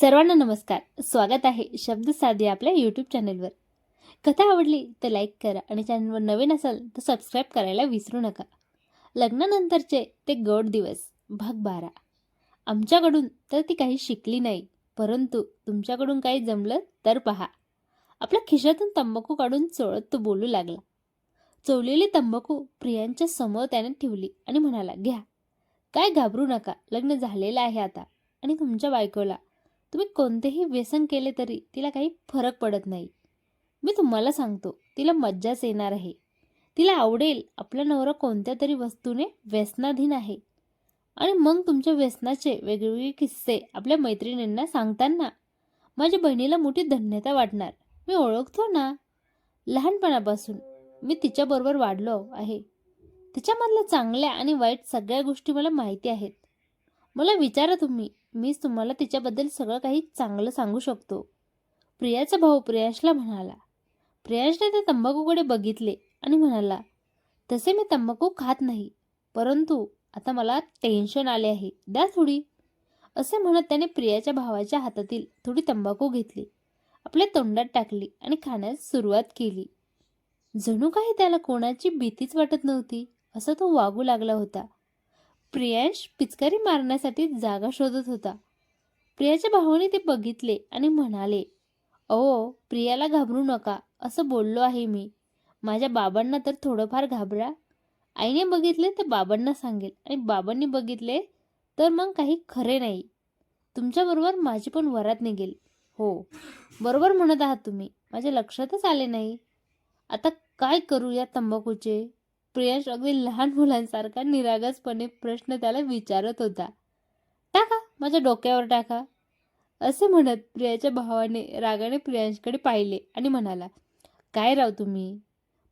सर्वांना नमस्कार. स्वागत आहे शब्द साधे आपल्या यूट्यूब चॅनलवर कथा आवडली तर लाईक करा आणि चॅनलवर नवीन असाल तर सबस्क्राईब करायला विसरू नका. लग्नानंतरचे ते गोड दिवस भाग बारा. आमच्याकडून तर ती काही शिकली नाही परंतु तुमच्याकडून काही जमलं तर पहा. आपल्या खिशातून तंबाखू काढून चोळत तो बोलू लागला. चोळलेली तंबाखू प्रियांच्या समोर त्याने ठेवली आणि म्हणाला घ्या. काय घाबरू नका. लग्न झालेलं आहे आता. आणि तुमच्या बायकोला तुम्ही कोणतेही व्यसन केले तरी तिला काही फरक पडत नाही. मी तुम्हाला सांगतो तिला मज्जाच येणार आहे. तिला आवडेल आपला नवरा कोणत्या तरी वस्तूने व्यसनाधीन आहे. आणि मग तुमच्या व्यसनाचे वेगवेगळे किस्से आपल्या मैत्रिणींना सांगताना माझ्या बहिणीला मोठी धन्यता वाटणार. मी ओळखतो ना. लहानपणापासून मी तिच्याबरोबर वाढलो आहे. तिच्यामधल्या चांगल्या आणि वाईट सगळ्या गोष्टी मला माहिती आहेत. मला विचारा तुम्ही मीच तुम्हाला तिच्याबद्दल सगळं काही चांगलं सांगू शकतो. प्रियाचा भाऊ प्रियांशला म्हणाला प्रियांशने त्या तंबाखूकडे बघितले आणि म्हणाला तसे मी तंबाखू खात नाही परंतु आता मला टेन्शन आले आहे द्या थोडी. असे म्हणत त्याने प्रियाच्या भावाच्या हातातील थोडी तंबाखू घेतली आपल्या तोंडात टाकली आणि खाण्यास सुरुवात केली. जणू काही त्याला कोणाची भीतीच वाटत नव्हती असं तो वागू लागला होता. प्रियांश पिचकारी मारण्यासाठी जागा शोधत होता. प्रियाच्या भावाने ते बघितले आणि म्हणाले अहो प्रियाला घाबरू नका असं बोललो आहे मी. माझ्या बाबांना तर थोडंफार घाबरा. आईने बघितले तर बाबांना सांगेल आणि बाबांनी बघितले तर मग काही खरे नाही. तुमच्याबरोबर माझी पण वरात निघेल. हो बरोबर म्हणत आहात तुम्ही. माझ्या लक्षातच आले नाही. आता काय करू या तंबाखूचे? प्रियांश अगदी लहान मुलांसारखा निरागसपणे प्रश्न त्याला विचारत होता. टाका माझ्या डोक्यावर टाका असे म्हणत प्रियाच्या भावाने रागाने प्रियांशकडे पाहिले आणि म्हणाला काय राव तुम्ही?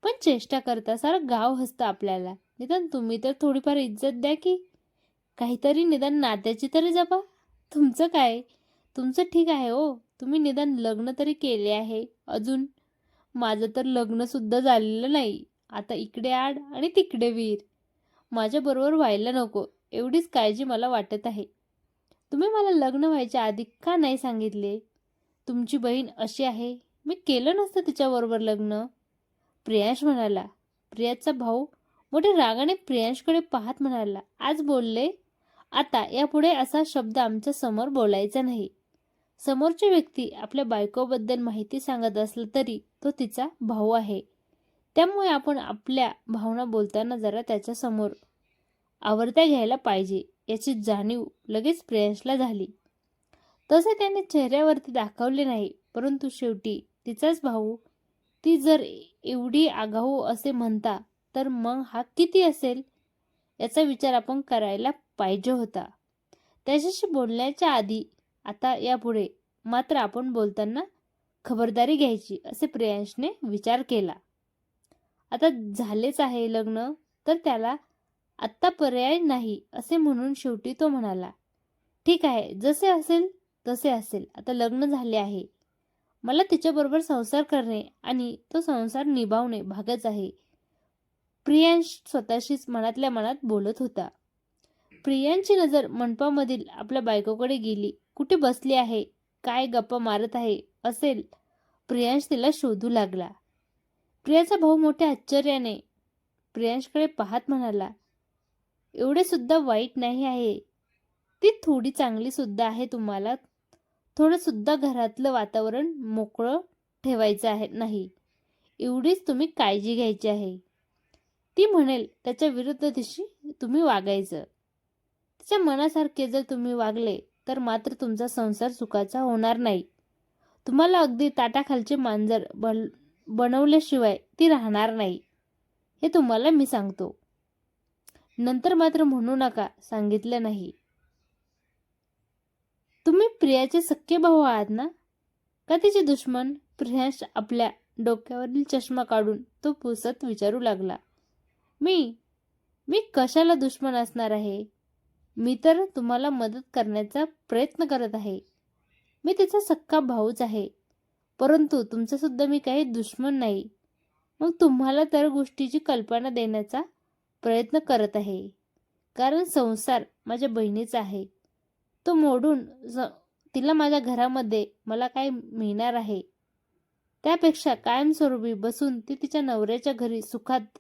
पण चेष्टा करता सारं गाव हसतं आपल्याला. निदान तुम्ही तर थोडीफार इज्जत द्या की. काहीतरी निदान नात्याची तरी जपा. तुमचं काय? तुमचं ठीक आहे हो. तुम्ही निदान लग्न तरी केले आहे अजून. माझं तर लग्नसुद्धा झालेलं नाही. आता इकडे आड आणि तिकडे वीर. माझ्याबरोबर व्हायला नको एवढीच काळजी मला वाटत आहे. तुम्ही मला लग्न व्हायच्या आधी का नाही सांगितले? तुमची बहीण अशी आहे मी केलं नसतं तिच्याबरोबर लग्न. प्रियांश म्हणाला प्रियाचा भाऊ मोठ्या रागाने प्रियांशकडे पाहत म्हणाला आज बोलले? आता यापुढे असा शब्द आमच्यासमोर बोलायचा नाही. समोरची व्यक्ती आपल्या बायकोबद्दल माहिती सांगत असलं तरी तो तिचा भाऊ आहे. त्यामुळे आपण आपल्या भावना बोलताना जरा त्याच्यासमोर आवडत्या घ्यायला पाहिजे याची जाणीव लगेच प्रियांशला झाली. तसे त्याने चेहऱ्यावरती दाखवले नाही परंतु शेवटी तिचाच भाऊ ती जर एवढी आगाऊ असे म्हणता तर मग हा किती असेल? याचा विचार आपण करायला पाहिजे होता. त्याच्याशी बोलण्याच्या आधी आता यापुढे मात्र आपण बोलताना खबरदारी घ्यायची असे प्रियांशने विचार केला. आता झालेच आहे लग्न तर त्याला आत्ता पर्याय नाही असे म्हणून शेवटी तो म्हणाला ठीक आहे जसे असेल तसे असेल. आता लग्न झाले आहे. मला तिच्याबरोबर संसार करणे आणि तो संसार निभावणे भागच आहे. प्रियांश स्वतःशीच मनातल्या मनात बोलत होता. प्रियांची नजर मंडपामधील आपल्या बायकोकडे गेली. कुठे बसली आहे? काय गप्पा मारत आहे? असेल. प्रियांश तिला शोधू लागला. प्रियाचा भाऊ मोठ्या आश्चर्याने प्रियांशकडे पाहत म्हणाला एवढे सुद्धा वाईट नाही आहे. ती थोडी चांगली सुद्धा आहे तुम्हाला. थोडं सुद्धा घरातलं वातावरण मोकळं ठेवायचं आहे नाही. एवढीच तुम्ही काळजी घ्यायची आहे. ती म्हणेल त्याच्या विरुद्ध दिशी तुम्ही वागायचं. तिच्या मनासारखे जर तुम्ही वागले तर मात्र तुमचा संसार सुखाचा होणार नाही. तुम्हाला अगदी ताटाखालचे मांजर बल बनवल्याशिवाय ती राहणार नाही. हे तुम्हाला मी सांगतो. नंतर मात्र म्हणू नका सांगितलं नाही. तुम्ही प्रियाचे सख्खे भाऊ आहात ना? का तिचे दुश्मन प्रियांश आपल्या डोक्यावरील चष्मा काढून तो पुसत विचारू लागला. मी मी कशाला दुश्मन असणार आहे? मी तर तुम्हाला मदत करण्याचा प्रयत्न करत आहे. मी तिचा सख्खा भाऊच आहे. परंतु तुमचासुद्धा मी काही दुश्मन नाही. मग तुम्हाला तर गोष्टीची कल्पना देण्याचा प्रयत्न करत आहे. कारण संसार माझ्या बहिणीचा आहे. तो मोडून स तिला माझ्या घरामध्ये मला काय मिळणार आहे? त्यापेक्षा कायमस्वरूपी बसून ती तिच्या नवऱ्याच्या घरी सुखात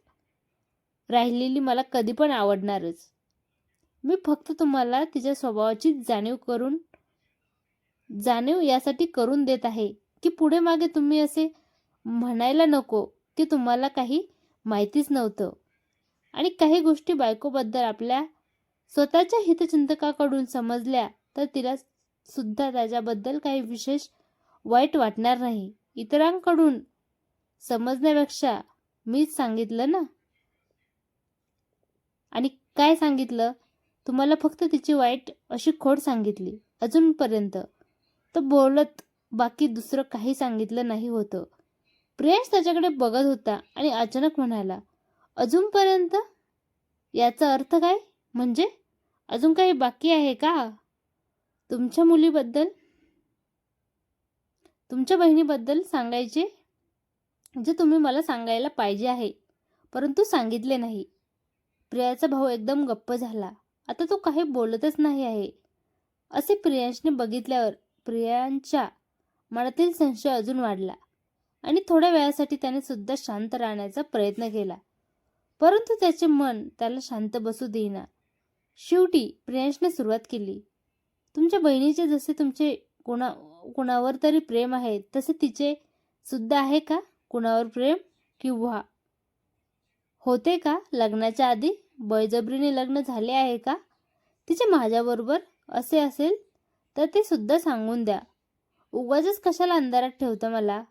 राहिलेली मला कधी पण आवडणारच. मी फक्त तुम्हाला तिच्या स्वभावाची जाणीव करून जाणीव यासाठी करून देत आहे. की पुढे मागे तुम्ही असे म्हणायला नको की तुम्हाला काही माहितीच नव्हतं. आणि काही गोष्टी बायकोबद्दल आपल्या स्वतःच्या हितचिंतकाकडून समजल्या तर तिला सुद्धा त्याच्याबद्दल काही विशेष वाईट वाटणार नाही. इतरांकडून समजण्यापेक्षा मीच सांगितलं ना? आणि काय सांगितलं? तुम्हाला फक्त तिची वाईट अशी खोड सांगितली अजूनपर्यंत. तर बोलत बाकी दुसरं काही सांगितलं नाही होतं. प्रियांश त्याच्याकडे बघत होता आणि अचानक म्हणाला अजूनपर्यंत याचा अर्थ काय? म्हणजे? अजून काही बाकी आहे का? तुमच्या मुलीबद्दल? तुमच्या बहिणीबद्दल सांगायचे? जे तुम्ही मला सांगायला पाहिजे आहे परंतु सांगितले नाही. प्रियाचा भाऊ एकदम गप्प झाला. आता तो काही बोलतच नाही आहे. असे प्रियांशने बघितल्यावर प्रियांच्या मनातील संशय अजून वाढला आणि थोड्या वेळासाठी त्याने सुद्धा शांत राहण्याचा प्रयत्न केला. परंतु त्याचे मन त्याला शांत बसू देईना. शेवटी प्रियांशने सुरुवात केली. तुमच्या बहिणीचे जसे तुमचे कोणा कुणावर तरी प्रेम आहे तसे तिचे सुद्धा आहे का? कुणावर प्रेम? किंवा होते का? लग्नाच्या आधी बळजबरीने लग्न झाले आहे का? तिचे माझ्याबरोबर असे असेल तर ते सुद्धा सांगून द्या. उगाच कशाला अंधारात ठेवतं मला?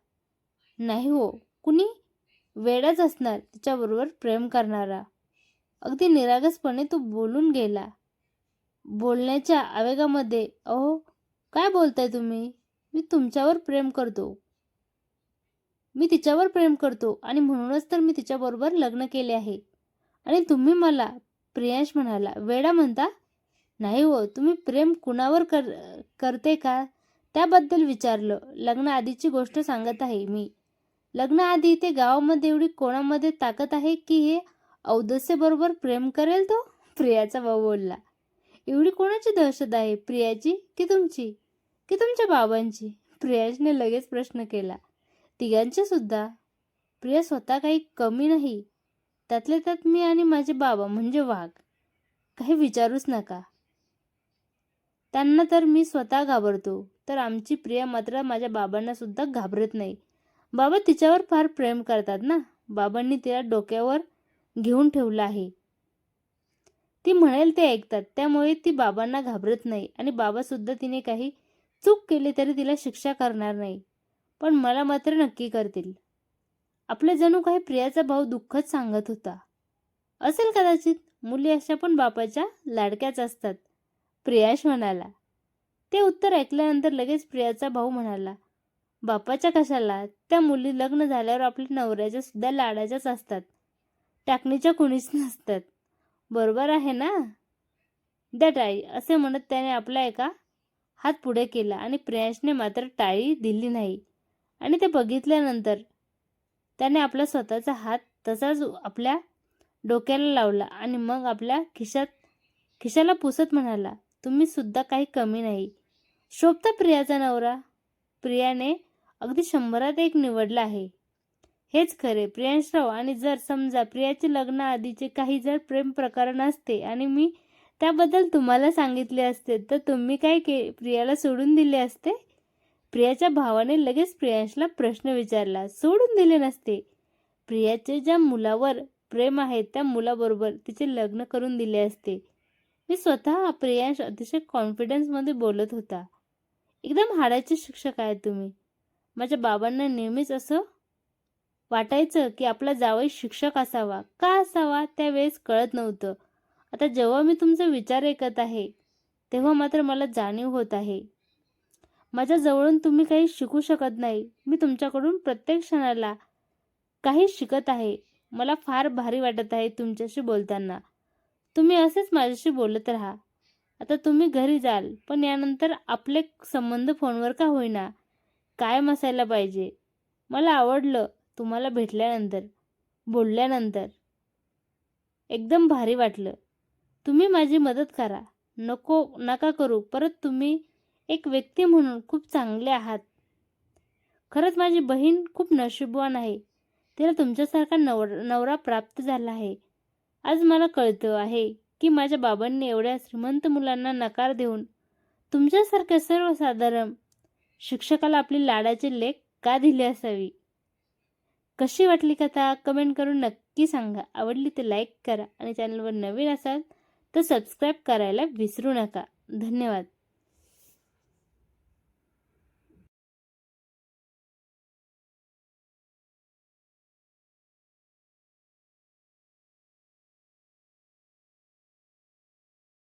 नाही हो कुणी? वेडाच असणार तिच्याबरोबर प्रेम करणारा. अगदी निरागसपणे तो बोलून गेला. बोलण्याच्या आवेगामध्ये अहो काय बोलताय तुम्ही? मी तुमच्यावर प्रेम करतो. मी तिच्यावर प्रेम करतो आणि म्हणूनच तर मी तिच्याबरोबर लग्न केले आहे. आणि तुम्ही मला प्रियांश म्हणाला. वेडा म्हणता? नाही हो तुम्ही प्रेम कुणावर कर करते का? त्याबद्दल विचारलं. लग्न आधीची गोष्ट सांगत आहे मी. लग्न आधी ते गावामध्ये एवढी कोणामध्ये ताकद आहे की हे औदस्यबरोबर प्रेम करेल तो? प्रियाचा भाऊ बोलला. एवढी कोणाची दहशत आहे? प्रियाची की तुमची? की तुमच्या बाबांची? प्रियाजने लगेच प्रश्न केला. तिघांची सुद्धा. प्रिया स्वतः काही कमी नाही. त्यातले त्यात मी आणि माझे बाबा म्हणजे वाघ. काही विचारूच नका. त्यांना तर मी स्वतः घाबरतो. तर आमची प्रिया मात्र माझ्या बाबांना सुद्धा घाबरत नाही. बाबा तिच्यावर फार प्रेम करतात ना? बाबांनी तिला डोक्यावर घेऊन ठेवलं आहे. ती म्हणेल ते ऐकतात त्यामुळे ती बाबांना घाबरत नाही आणि बाबासुद्धा तिने काही चूक केली तरी तिला शिक्षा करणार नाही. पण मला मात्र नक्की करतील. आपल्या जणू काही प्रियाचा भाऊ दुःखच सांगत होता. असेल कदाचित मुली अशा पण बापाच्या लाडक्याच असतात. प्रियाश म्हणाला ते उत्तर ऐकल्यानंतर लगेच प्रियाचा भाऊ म्हणाला बापाच्या कशाला? त्या मुली लग्न झाल्यावर आपल्या नवऱ्याच्या सुद्धा लाडाच्याच असतात. टाकणीच्या कुणीच नसतात. बरोबर आहे ना? द्या टाळी असे म्हणत त्याने आपला एका हात पुढे केला आणि प्रियांशने मात्र टाळी दिली नाही. आणि ते बघितल्यानंतर त्याने आपला स्वतःचा हात तसाच आपल्या डोक्याला लावला आणि मग आपल्या खिशात खिशाला पुसत म्हणाला तुम्ही सुद्धा काही कमी नाही. शोभता प्रियाचा नवरा प्रियाने अगदी शंभरात एक निवडला आहे. हेच खरे. प्रियांशराव आणि जर समजा प्रियाचे लग्न आधीचे काही जर प्रेम प्रकरण असते आणि मी त्याबद्दल तुम्हाला सांगितले असते तर तुम्ही काय के प्रियाला सोडून दिले असते? प्रियाच्या भावाने लगेच प्रियांशला प्रश्न विचारला. सोडून दिले नसते. प्रियाचे ज्या मुलावर प्रेम आहे त्या मुलाबरोबर तिचे लग्न करून दिले असते. मी स्वतः प्रियांश अतिशय कॉन्फिडन्समध्ये बोलत होता. एकदम हाडाचे शिक्षक आहेत तुम्ही. माझ्या बाबांना नेहमीच असं वाटायचं की आपला जावई शिक्षक असावा. का असावा? त्यावेळेस कळत नव्हतं. आता जेव्हा मी तुमचे विचार ऐकत आहे तेव्हा मात्र मला जाणीव होत आहे. माझ्या जवळून तुम्ही काही शिकू शकत नाही. मी तुमच्याकडून प्रत्येक क्षणाला काही शिकत आहे. मला फार भारी वाटत आहे तुमच्याशी बोलताना. तुम्ही असेच माझ्याशी बोलत राहा. आता तुम्ही घरी जाल पण यानंतर आपले संबंध फोनवर का होईना? काय मसायला पाहिजे. मला आवडलं तुम्हाला भेटल्यानंतर बोलल्यानंतर. एकदम भारी वाटलं. तुम्ही माझी मदत करा. नको नका करू. परत तुम्ही एक व्यक्ती म्हणून खूप चांगले आहात. खरंच माझी बहीण खूप नशीबवान आहे. तिला तुमच्यासारखा नवर नवरा प्राप्त झाला आहे. आज मला कळतं आहे. की माझ्या बाबांनी एवढ्या श्रीमंत मुलांना नकार देऊन तुमच्यासारख्या सर्वसाधारण शिक्षकाला आपली लाडाची लेख का दिली असावी? कशी वाटली कथा? कमेंट करून नक्की सांगा. आवडली तर लाईक करा आणि चॅनलवर नवीन असाल तर सबस्क्राईब करायला विसरू नका. धन्यवाद.